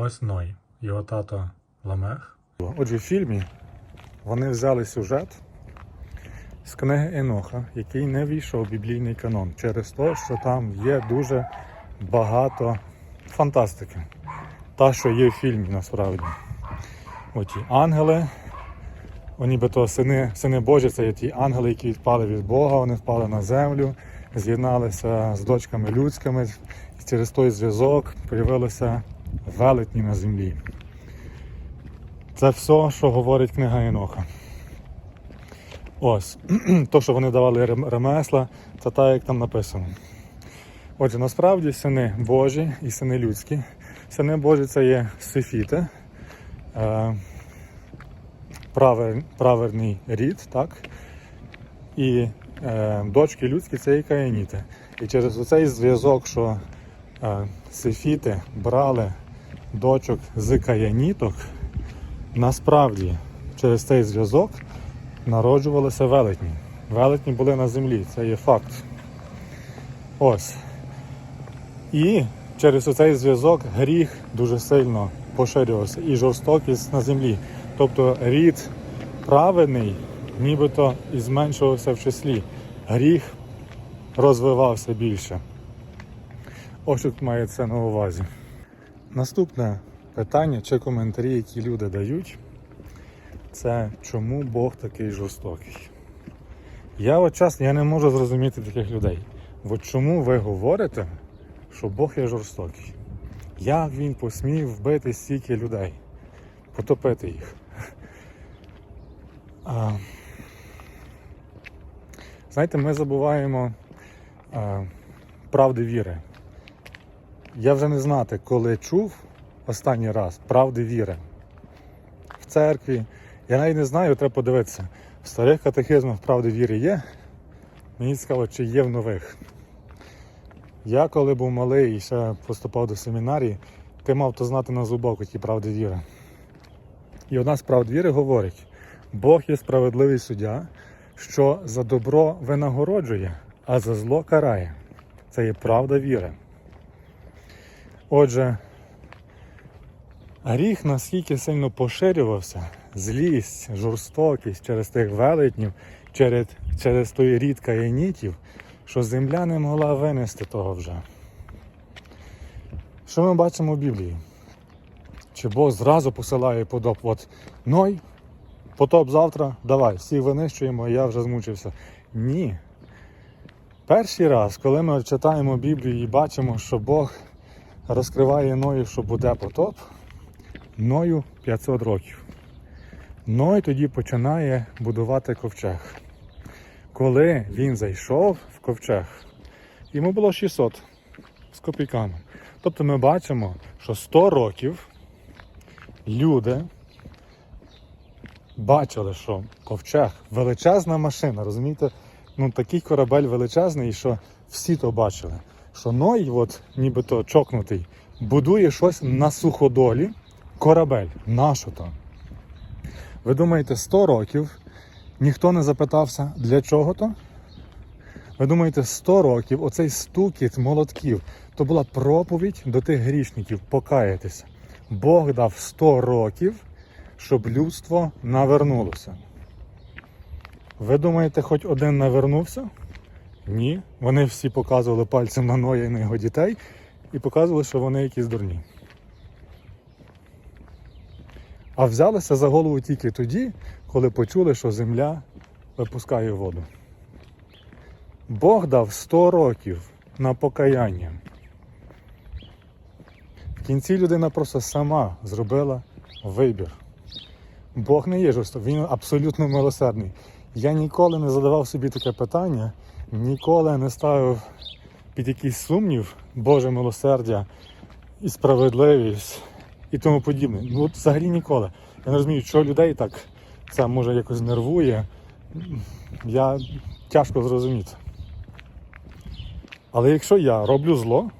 Ось Ной, його тато Ламех. Отже, в фільмі вони взяли сюжет з книги Еноха, який не війшов в біблійний канон, через те, що там є дуже багато фантастики. Та, що є в фільмі насправді. Оті ангели, нібито сини, сини Божі, це є ті ангели, які впали від Бога, вони впали на землю, з'єдналися з дочками людськими, і через той зв'язок з'явилися велетні на землі. Це все, що говорить книга Еноха. Ось, то, що вони давали ремесла, це так, як там написано. Отже, насправді сини Божі і сини людські. Сини Божі це є сифіти, е, правер, праверний рід, так? І е, дочки людські це є каїніти. І через оцей зв'язок, що е, сифіти брали дочок з каяніток, насправді через цей зв'язок народжувалися велетні. Велетні були на землі, це є факт. Ось. І через оцей зв'язок гріх дуже сильно поширювався і жорстокість на землі. Тобто рід праведний нібито і зменшувався в числі. Гріх розвивався більше. Ось тут має це на увазі. Наступне питання чи коментарі, які люди дають, це чому Бог такий жорстокий. Я от чесно, я не можу зрозуміти таких людей. От чому ви говорите, що Бог є жорстокий? Як він посмів вбити стільки людей, потопити їх? А, знаєте, ми забуваємо а, правди віри. Я вже не знати, коли чув останній раз правди віри. В церкві. Я навіть не знаю, треба подивитися. В старих катехизмах правди віри є. Мені цікаво, чи є в нових. Я коли був малий і ще поступав до семінарії, ти мав то знати на зубок ті правди віри. І одна з правд віри говорить: Бог є справедливий суддя, що за добро винагороджує, а за зло карає. Це є правда віри. Отже, гріх наскільки сильно поширювався, злість, жорстокість через тих велетнів, через, через той рід каянітів, що земля не могла винести того вже. Що ми бачимо в Біблії? Чи Бог зразу посилає потоп? От Ной, потоп завтра, давай, всіх винищуємо, я вже змучився. Ні. Перший раз, коли ми читаємо Біблію і бачимо, що Бог розкриває Ною, що буде потоп, Ною 500 років. Ной тоді починає будувати ковчег. Коли він зайшов в ковчег, йому було 600 з копійками. Тобто ми бачимо, що 100 років люди бачили, що ковчег величезна машина, розумієте? Ну такий корабель величезний, що всі то бачили. Що Ной, от нібито чокнутий, будує щось на суходолі, корабель. Нащо то? Ви думаєте, 100 років ніхто не запитався, для чого то? Ви думаєте, 100 років оцей стукіт молотків то була проповідь до тих грішників покаятися. Бог дав 100 років, щоб людство навернулося. Ви думаєте, хоч один навернувся? Ні. Вони всі показували пальцем на Ноя і на його дітей і показували, що вони якісь дурні. А взялися за голову тільки тоді, коли почули, що земля випускає воду. Бог дав 100 років на покаяння. В кінці людина просто сама зробила вибір. Бог не є жорстокий, він абсолютно милосердний. Я ніколи не задавав собі таке питання, ніколи не ставив під якийсь сумнів Боже милосердя і справедливість і тому подібне. Ну от взагалі ніколи. Я не розумію, що людей так це може якось нервує. Я тяжко зрозуміти. Але якщо я роблю зло,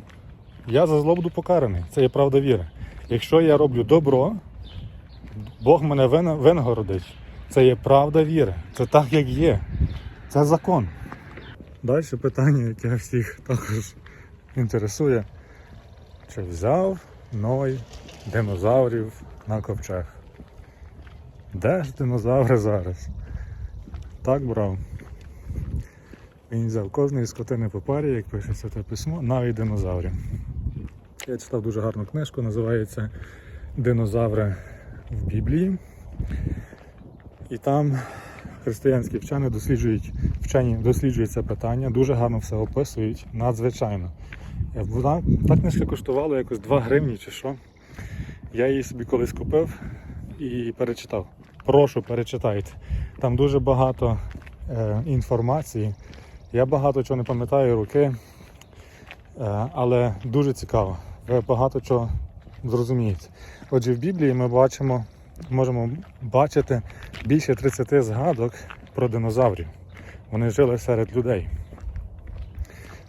я за зло буду покараний. Це є правда віри. Якщо я роблю добро, Бог мене винагородить. Це є правда віри. Це так, як є. Це закон. Далі питання, яке всіх також інтересує. Чи взяв Ной динозаврів на ковчег. Де ж динозаври зараз? Так брав. Він взяв кожної скотини по парі, як пишеться те письмо, навіть динозаврів. Я читав дуже гарну книжку, називається Динозаври в Біблії. І там християнські вчені досліджують, вчені досліджують це питання, дуже гарно все описують, надзвичайно. Е, Вона, та книжка коштувала якось 2 гривні чи що. Я її собі колись купив і перечитав. Прошу, перечитайте. Там дуже багато е, інформації. Я багато чого не пам'ятаю руки, е, але дуже цікаво. Ви багато чого зрозумієте. Отже, в Біблії ми бачимо, можемо бачити більше 30 згадок про динозаврів. Вони жили серед людей.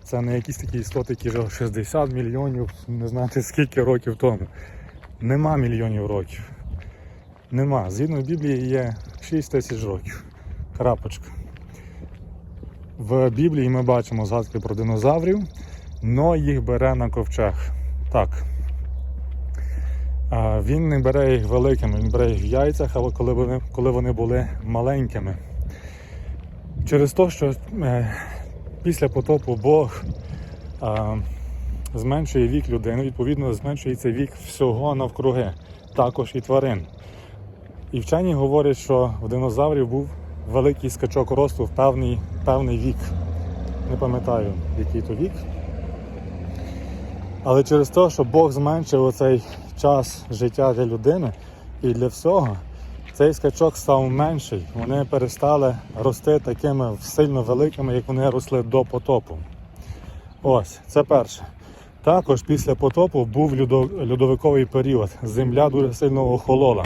Це не якісь такі істоти, які жили 60 мільйонів, не знати скільки років тому. Нема мільйонів років. Нема. Згідно Біблії є 6 тисяч років. Крапочка. В Біблії ми бачимо згадки про динозаврів, но їх бере на ковчег. Так. Він не бере їх великими, він бере їх в яйцях, але коли вони, коли вони були маленькими. Через те, що е, після потопу Бог зменшує вік людини, відповідно, зменшується вік всього навкруги, також і тварин. І вчені говорять, що в динозаврів був великий скачок росту в певний, певний вік. Не пам'ятаю, який то вік. Але через те, що Бог зменшив оцей час життя для людини і для всього, цей скачок став менший. Вони перестали рости такими сильно великими, як вони росли до потопу. Ось, це перше. Також після потопу був льодовиковий період. Земля дуже сильно охолола.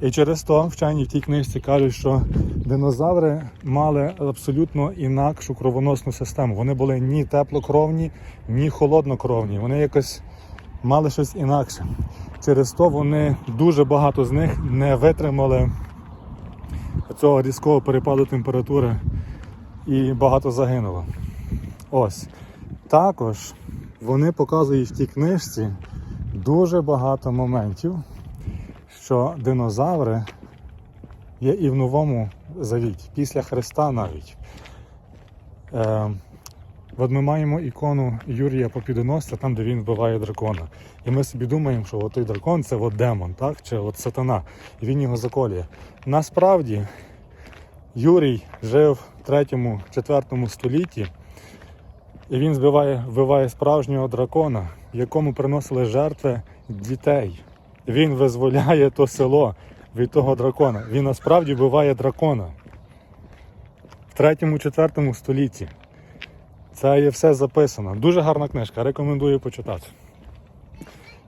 І через то вчені в тій книжці кажуть, що динозаври мали абсолютно інакшу кровоносну систему. Вони були ні теплокровні, ні холоднокровні. Вони якось мали щось інакше. Через то вони дуже багато з них не витримали цього різкого перепаду температури і багато загинуло. Ось. Також вони показують в тій книжці дуже багато моментів, що динозаври є і в новому завіті, після Христа навіть. Е, от ми маємо ікону Юрія Попідоносця, там, де він вбиває дракона. І ми собі думаємо, що той дракон це от демон, так? чи от сатана, і він його заколює. Насправді Юрій жив в 3-4 столітті, і він збиває, вбиває справжнього дракона, якому приносили жертви дітей. Він визволяє то село від того дракона. Він насправді вбиває дракона. В 3-4 столітті. Це є все записано. Дуже гарна книжка, рекомендую почитати.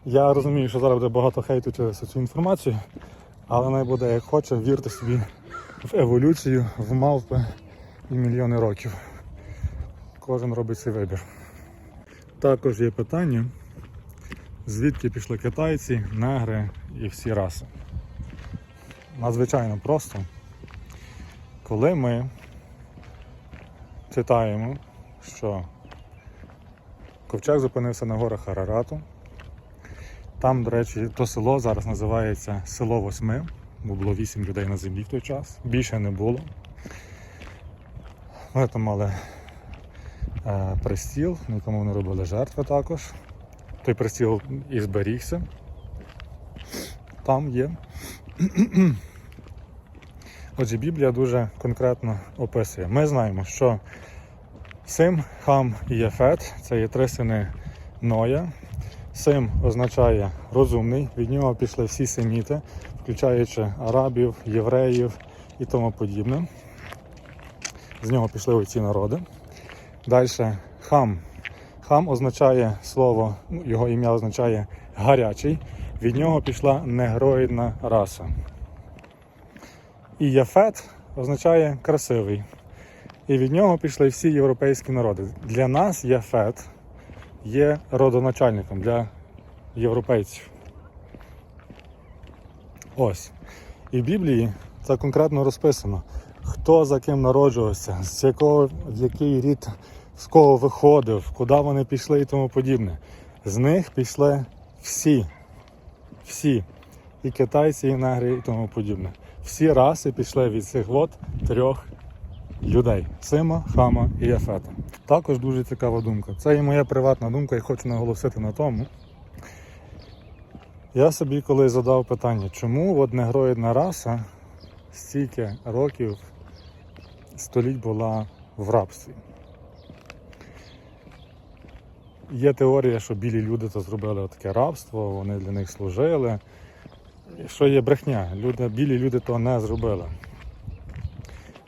Я розумію, що зараз буде багато хейту через цю інформацію, але не буде як хоче, вірте собі в еволюцію, в мавпи і мільйони років. Кожен робить свій вибір. Також є питання, звідки пішли китайці, негри і всі раси. Надзвичайно просто. Коли ми читаємо, що ковчег зупинився на горах Арарату, там, до речі, то село зараз називається село Восьми, бо було вісім людей на землі в той час, більше не було. Вони там мали е, пристіл, на якому вони робили жертви також. Той пристіл і зберігся. Там є. Отже, Біблія дуже конкретно описує. Ми знаємо, що Сим, Хам і Єфет це є три сини Ноя. Сим означає розумний, від нього пішли всі семіти, включаючи арабів, євреїв і тому подібне. З нього пішли оці народи. Далі хам. Хам означає слово, ну, його ім'я означає гарячий. Від нього пішла негроїдна раса. І Яфет означає красивий. І від нього пішли всі європейські народи. Для нас Яфет є родоначальником для європейців. Ось. І в Біблії це конкретно розписано, хто за ким народжувався, з якого, в який рід, з кого виходив, куди вони пішли і тому подібне. З них пішли всі. всі, і китайці, і негри, і тому подібне. Всі раси пішли від цих от трьох людей: Сима, Хама і Яфета. Також дуже цікава думка. Це і моя приватна думка, і хочу наголосити на тому. Я собі колись задав питання, чому от негроїдна раса стільки років століть була в рабстві. Є теорія, що білі люди то зробили таке рабство, вони для них служили. Що є брехня, люди, білі люди то не зробили.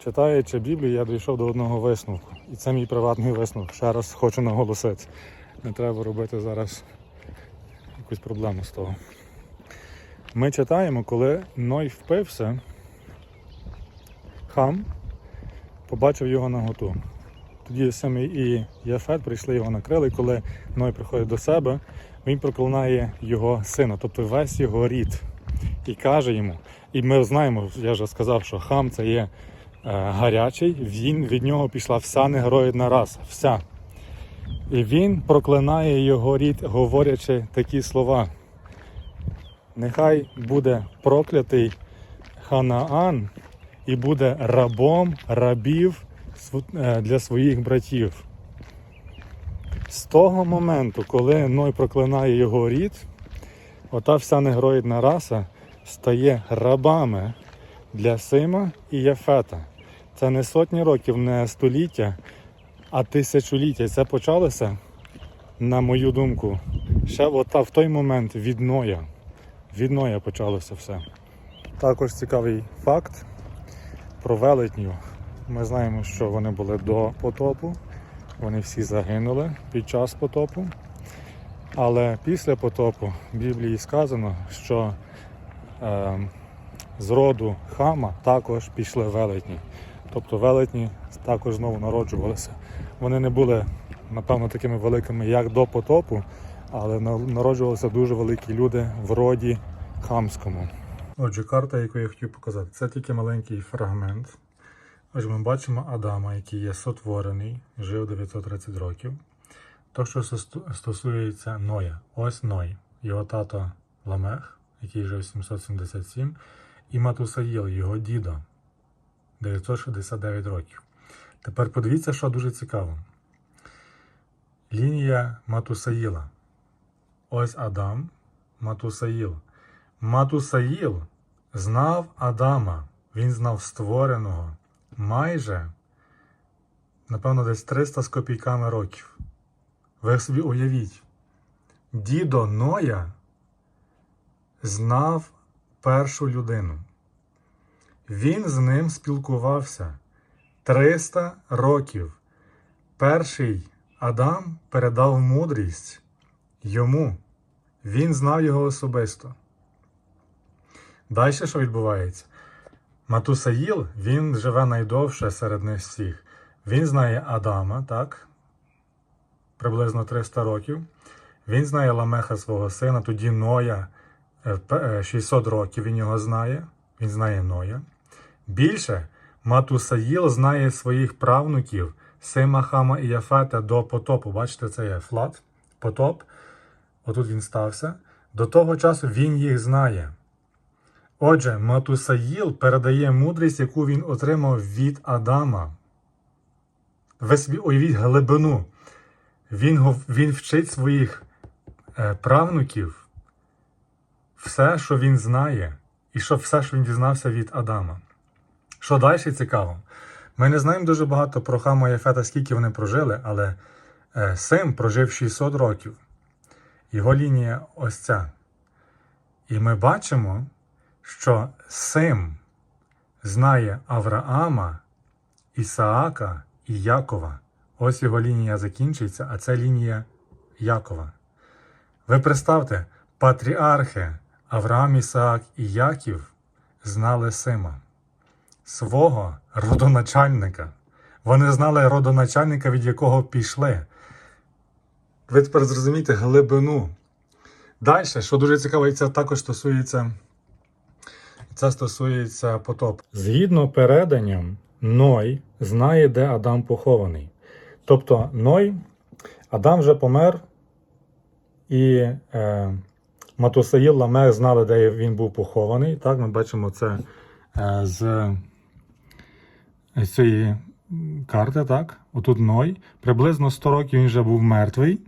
Читаючи Біблію, я дійшов до одного висновку. І це мій приватний висновок. Ще раз хочу наголосити. Не треба робити зараз якусь проблему з того. Ми читаємо, коли Ной впився, хам побачив його наготу. Тоді саме і Яфет прийшли його накрили, і коли Ной приходить до себе, він проклинає його сина, тобто весь його рід. І каже йому, і ми знаємо, я вже сказав, що хам це є гарячий, він від нього пішла вся негроїдна раса, вся. І він проклинає його рід, говорячи такі слова. Нехай буде проклятий Ханаан і буде рабом рабів е, для своїх братів. З того моменту, коли Ной проклинає його рід, ота вся негроїдна раса стає рабами для Сима і Яфета. Це не сотні років, не століття, а тисячоліття. Це почалося, на мою думку, ще ота, в той момент від Ноя. Від Ноя почалося все. Також цікавий факт про велетню. Ми знаємо, що вони були до потопу, вони всі загинули під час потопу. Але після потопу в Біблії сказано, що е, з роду хама також пішли велетні. Тобто велетні також знову народжувалися. Вони не були, напевно, такими великими, як до потопу, але народжувалися дуже великі люди в роді хамському. Отже, карта, яку я хотів показати, це тільки маленький фрагмент. Отже, ми бачимо Адама, який є сотворений, жив 930 років. То, що стосується Ноя, ось Ной, його тато Ламех, який жив 777, і Матусаїл, його дідо, 969 років. Тепер подивіться, що дуже цікаво. Лінія Матусаїла. Ось Адам, Матусаїл. Матусаїл знав Адама, він знав створеного майже, напевно, десь 300 з копійками років. Ви собі уявіть, дідо Ноя знав першу людину. Він з ним спілкувався 300 років. Перший Адам передав мудрість йому. Він знав його особисто. Далі що відбувається? Матусаїл, він живе найдовше серед них всіх. Він знає Адама, так? Приблизно 300 років. Він знає Ламеха свого сина, тоді Ноя 600 років він його знає. Він знає Ноя. Більше Матусаїл знає своїх правнуків Сима, Хама і Яфета до потопу. Бачите, це є флат, потоп. Отут він стався. До того часу він їх знає. Отже, Матусаїл передає мудрість, яку він отримав від Адама. Ви собі уявіть глибину. Він, він вчить своїх е, правнуків все, що він знає, і що все, що він дізнався від Адама. Що далі цікаво? Ми не знаємо дуже багато про Хама і Ефета, скільки вони прожили, але е, Сим прожив 600 років. Його лінія ось ця. І ми бачимо, що Сим знає Авраама, Ісаака і Якова. Ось його лінія закінчується, а це лінія Якова. Ви представте, патріархи Авраам, Ісаак і Яків знали Сима, свого родоначальника. Вони знали родоначальника, від якого пішли. Ви тепер зрозумієте глибину. Далі, що дуже цікаво, і це також стосується. Це стосується потопу. Згідно переданням, Ной знає, де Адам похований. Тобто Ной, Адам вже помер, і е, Матусаїл, Ламех знали, де він був похований. Так, ми бачимо це е, з цієї карти. Так? Отут Ной. Приблизно 100 років він вже був мертвий.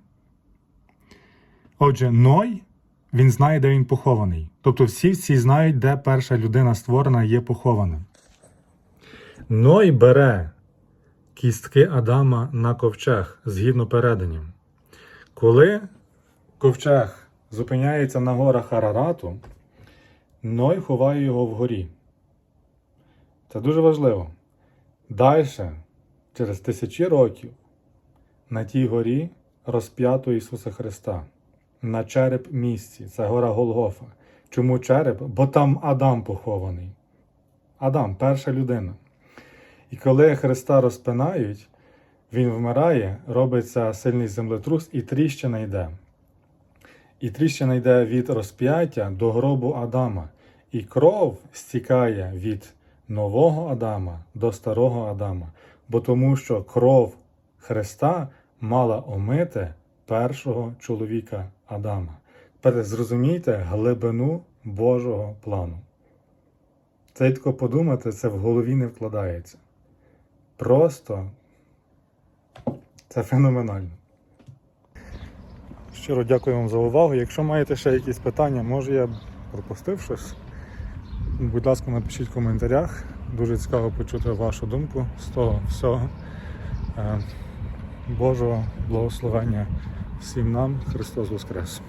Отже, Ной, він знає, де він похований. Тобто всі всі знають, де перша людина створена є похована. Ной бере кістки Адама на ковчег згідно переданням. Коли ковчег зупиняється на горах Арарату, Ной ховає його вгорі. Це дуже важливо. Далі, через тисячі років, на тій горі розп'ято Ісуса Христа на череп місці. Це гора Голгофа. Чому череп? Бо там Адам похований. Адам, перша людина. І коли Христа розпинають, він вмирає, робиться сильний землетрус, і тріщина йде. І тріщина йде від розп'яття до гробу Адама. І кров стікає від нового Адама до старого Адама, бо тому що кров Христа мала омити першого чоловіка Адама. Тепер зрозумійте глибину Божого плану. Це тако подумати, це в голові не вкладається. Просто це феноменально. Щиро дякую вам за увагу. Якщо маєте ще якісь питання, може я пропустив щось. Будь ласка, напишіть в коментарях. Дуже цікаво почути вашу думку з того всього. Е, Божого благословення всім нам. Христос Воскрес!